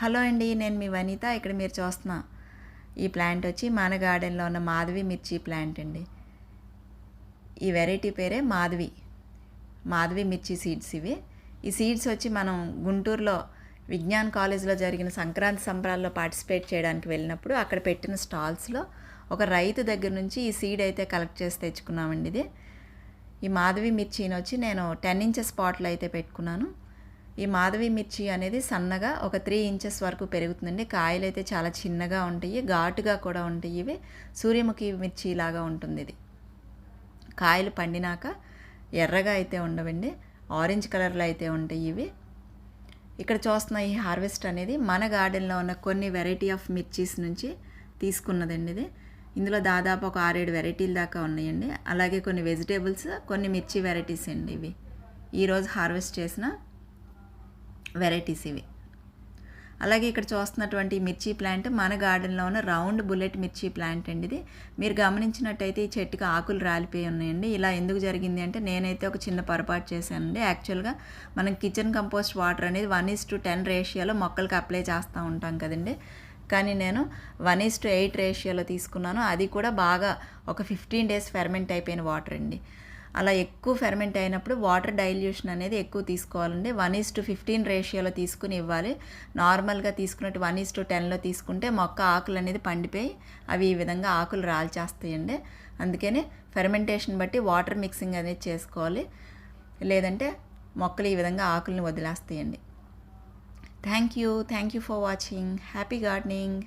Hello అండి నేను మీ వనిత ఇక్కడ మీరు చూస్తున్నా ఈ ప్లాంట్ వచ్చి మన గార్డెన్లో ఉన్న మాధవి మిర్చి ప్లాంట్ అండి. ఈ వెరైటీ పేరే మాధవి మాధవి మిర్చి సీడ్స్ ఇవి. ఈ సీడ్స్ వచ్చి మనం గుంటూరులో విజ్ఞాన్ కాలేజ్లో జరిగిన సంక్రాంతి సంబరాల్లో పార్టిసిపేట్ చేయడానికి వెళ్ళినప్పుడు అక్కడ పెట్టిన స్టాల్స్లో ఒక రైతు దగ్గర నుంచి ఈ సీడ్ అయితే కలెక్ట్ చేసి తెచ్చుకున్నామండి ఇది. ఈ మాధవి మిర్చిని వచ్చి నేను టెన్ ఇంచెస్ పాట్లో అయితే పెట్టుకున్నాను. ఈ మాధవి మిర్చి అనేది సన్నగా ఒక త్రీ ఇంచెస్ వరకు పెరుగుతుందండి. కాయలు అయితే చాలా చిన్నగా ఉంటాయి ఘాటుగా కూడా ఉంటాయి. ఇవి సూర్యముఖి మిర్చి లాగా ఉంటుంది ఇది. కాయలు పండినాక ఎర్రగా అయితే ఉండవండి ఆరెంజ్ కలర్లో అయితే ఉంటాయి ఇవి. ఇక్కడ చూస్తున్న ఈ హార్వెస్ట్ అనేది మన గార్డెన్లో ఉన్న కొన్ని వెరైటీ ఆఫ్ మిర్చీస్ నుంచి తీసుకున్నదండి ఇది. ఇందులో దాదాపు ఒక ఆరేడు వెరైటీల దాకా ఉన్నాయండి. అలాగే కొన్ని వెజిటేబుల్స్ కొన్ని మిర్చి వెరైటీస్ అండి ఇవి. ఈరోజు హార్వెస్ట్ చేసిన వెరైటీస్ ఇవి. అలాగే ఇక్కడ చూస్తున్నటువంటి మిర్చి ప్లాంట్ మన గార్డెన్లో ఉన్న రౌండ్ బుల్లెట్ మిర్చి ప్లాంట్ అండి ఇది. మీరు గమనించినట్టయితే ఈ చెట్టుకి ఆకులు రాలిపోయి ఉన్నాయండి. ఇలా ఎందుకు జరిగింది అంటే నేనైతే ఒక చిన్న పొరపాటు చేశానండి. యాక్చువల్గా మనం కిచెన్ కంపోస్ట్ వాటర్ అనేది వన్ ఈస్ టు టెన్ రేషియోలో మొక్కలకి అప్లై చేస్తూ ఉంటాం కదండి. కానీ నేను వన్ ఈస్ టు ఎయిట్ రేషియోలో తీసుకున్నాను. అది కూడా బాగా ఒక ఫిఫ్టీన్ డేస్ ఫెర్మెంట్ అయిపోయిన వాటర్ అండి. అలా ఎక్కువ ఫెర్మెంట్ అయినప్పుడు వాటర్ డైల్యూషన్ అనేది ఎక్కువ తీసుకోవాలండి. వన్ ఈస్ టు ఫిఫ్టీన్ రేషియోలో తీసుకుని ఇవ్వాలి. నార్మల్గా తీసుకున్నట్టు వన్ ఈస్ టు టెన్లో తీసుకుంటే మొక్క ఆకులు అనేది పండిపోయి అవి ఈ విధంగా ఆకులు రాల్చేస్తాయండి. అందుకని ఫెర్మెంటేషన్ బట్టి వాటర్ మిక్సింగ్ అనేది చేసుకోవాలి. లేదంటే మొక్కలు ఈ విధంగా ఆకుల్ని వదిలేస్తాయండి. Thank you thank you for watching happy gardening